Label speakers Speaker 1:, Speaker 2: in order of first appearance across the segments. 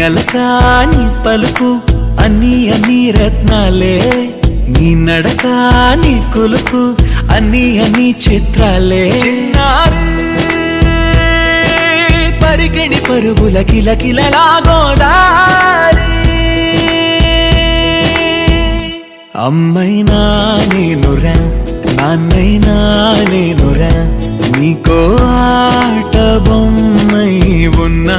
Speaker 1: నీ పలుకు అన్ని అన్ని రత్నాలే. నీ నడక నీ కొలుకు అన్ని అన్ని చిత్రాలే. చిన్నారు పరిగణి పరుగుల కిల కిలలా గోదారి. అమ్మైనా నేనురా నాన్నైనా నేనురా నీకో ఆట బొమ్మై ఉన్నా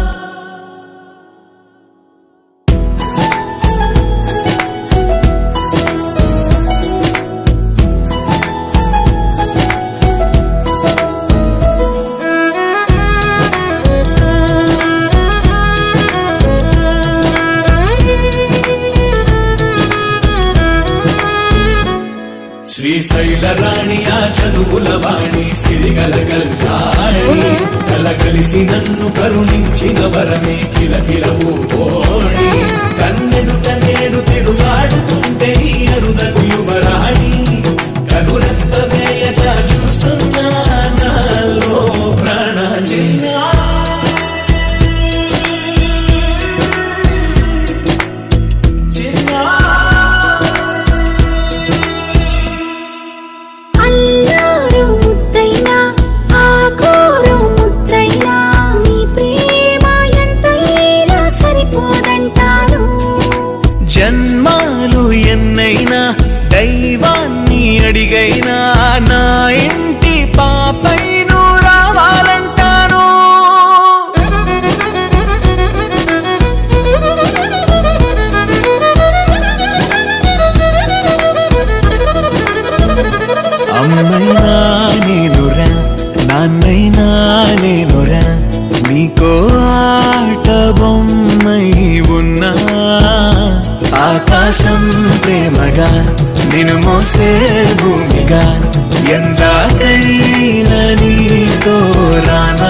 Speaker 1: శ్రీశైల రాణి ఆ చదువుల వాణి సిరిగల కళ్యాణి కల కలిసి నన్ను కరుణించిన వరమే కిలకిలవు కోణి కన్నెదుట నేను తిరుగాడుతుంటే అరుదకు యువరాణి. కనురెప్ప వేయట చూస్తున్నా నాలో ప్రాణ జన్మాలు ఎన్నైనా దైవాన్ని అడిగైనా నా ఇంటి పాపై నిన్ను మోసే భూమిగా ఎందాకైనా నీతో రానా?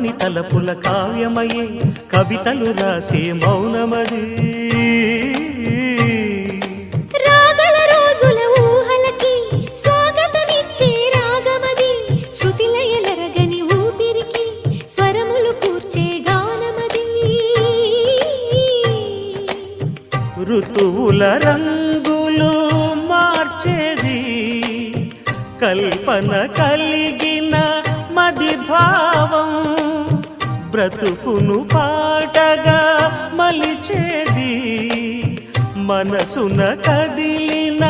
Speaker 2: కమ్మని తలపుల కావ్యమయే కవితలు రాసే మౌనమది.
Speaker 3: రాగల రోజుల ఊహలకి స్వాగతమిచ్చే రాగమది. శృతిలయలరగని ఊపిరికి స్వరములు కూర్చే గానమది.
Speaker 2: ఋతువుల రంగులు మార్చేది. కల్పన కలిగిన మది భావం. బ్రతుకును పాటగా మలిచేది మనసున కదిలిన